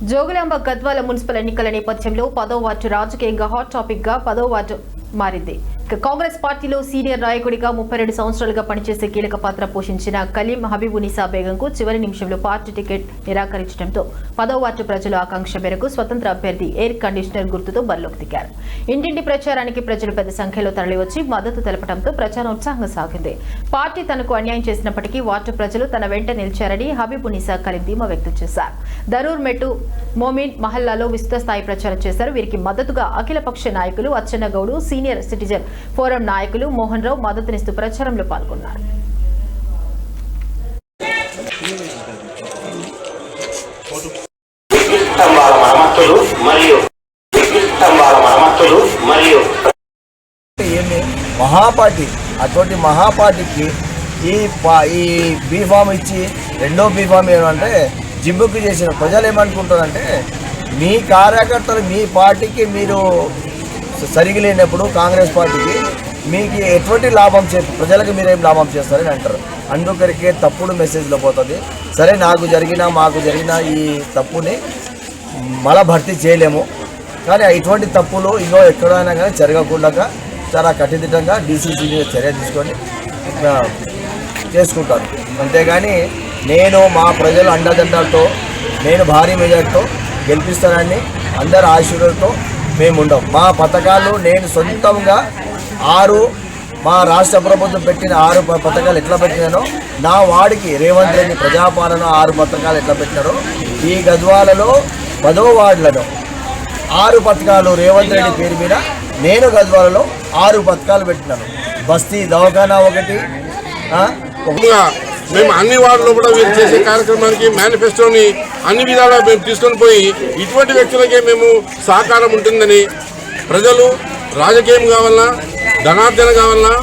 Jogulamba Gadwal municipal ఎన్నికల నేపథ్యంలో పదో వార్డు రాజకీయంగా హాట్ టాపిక్గా పదో వార్డు మారింది. ఇక కాంగ్రెస్ పార్టీలో సీనియర్ నాయకుడిగా ముప్పై రెండు సంవత్సరాలుగా పనిచేసే కీలక పాత్ర పోషించిన కలీం హబీబునిసా బేగంకు చివరి నిమిషంలో పార్టీ టికెట్ నిరాకరించడంతో పదో వార్డు ప్రజల ఆకాంక్ష మేరకు స్వతంత్ర అభ్యర్థి ఎయిర్ కండిషనర్ గుర్తుతో బరిలోకి దిగారు. ఇంటింటి ప్రచారానికి ప్రజలు పెద్ద సంఖ్యలో తరలివచ్చి మద్దతు తెలపడంతో ప్రచారం ఉత్సాహంగా సాగింది. పార్టీ తనకు అన్యాయం చేసినప్పటికీ వార్డు ప్రజలు తన వెంట నిలిచారని హబీబునిసా కలీం ధీమా వ్యక్తం చేశారు. దరూర్ మెట్టు మోమిన్ మహల్లాలో విస్తృత స్థాయి ప్రచారం చేశారు. వీరికి మద్దతుగా అఖిలపక్ష నాయకులు అచ్చెన్నగౌడు సీనియర్ సిటిజన్ ఫోరం నాయకులు మోహన్ రావు మద్దతునిస్తూ ప్రచారంలో పాల్గొన్నారు. మహాపార్టీ అటువంటి మహాపార్టీకి ఈ ఈ బీఫామ్ ఇచ్చి రెండో బీఫామ్ ఏమంటే జిమ్ముకు చేసిన ప్రజలు ఏమనుకుంటారంటే మీ కార్యకర్తలు మీ పార్టీకి మీరు సరిగి లేనప్పుడు కాంగ్రెస్ పార్టీకి మీకు ఎటువంటి లాభం చే ప్రజలకు మీరేం లాభం చేస్తారని అంటారు. అందుకరికే తప్పుడు మెసేజ్లో పోతుంది. సరే నాకు జరిగిన మాకు జరిగిన ఈ తప్పుని మళ్ళా భర్తీ చేయలేము. కానీ ఇటువంటి తప్పులు ఇంకో ఎక్కడైనా కానీ జరగకుండా చాలా కఠినంగా డీసీసీ మీద చర్య తీసుకొని చేసుకుంటాను అంతేగాని నేను మా ప్రజలు అండదండలతో నేను భారీ మెజార్టీతో గెలిపిస్తానని అందరి ఆశీర్వాదంతో మేము ఉండం మా పథకాలు నేను సొంతంగా ఆరు మా రాష్ట్ర ప్రభుత్వం పెట్టిన ఆరు పథకాలు ఎట్లా పెట్టినానో నా వాడికి రేవంత్ రెడ్డి ప్రజాపాలన ఆరు పథకాలు ఎట్లా పెట్టినారో ఈ గద్వాలలో పదో వార్డులను ఆరు పథకాలు రేవంత్ రెడ్డి పేరు మీద నేను గద్వాలలో ఆరు పథకాలు పెట్టినాను. బస్తీ దవాఖానా ఒకటి మేము అన్ని వార్డులో కూడా వీరు చేసే కార్యక్రమానికి మేనిఫెస్టోని అన్ని విధాలుగా మేము తీసుకొని పోయి ఇటువంటి వ్యక్తులకే మేము సహకారం ఉంటుందని ప్రజలు రాజకీయం కావాలన్నా ధనార్జన కావాలన్నా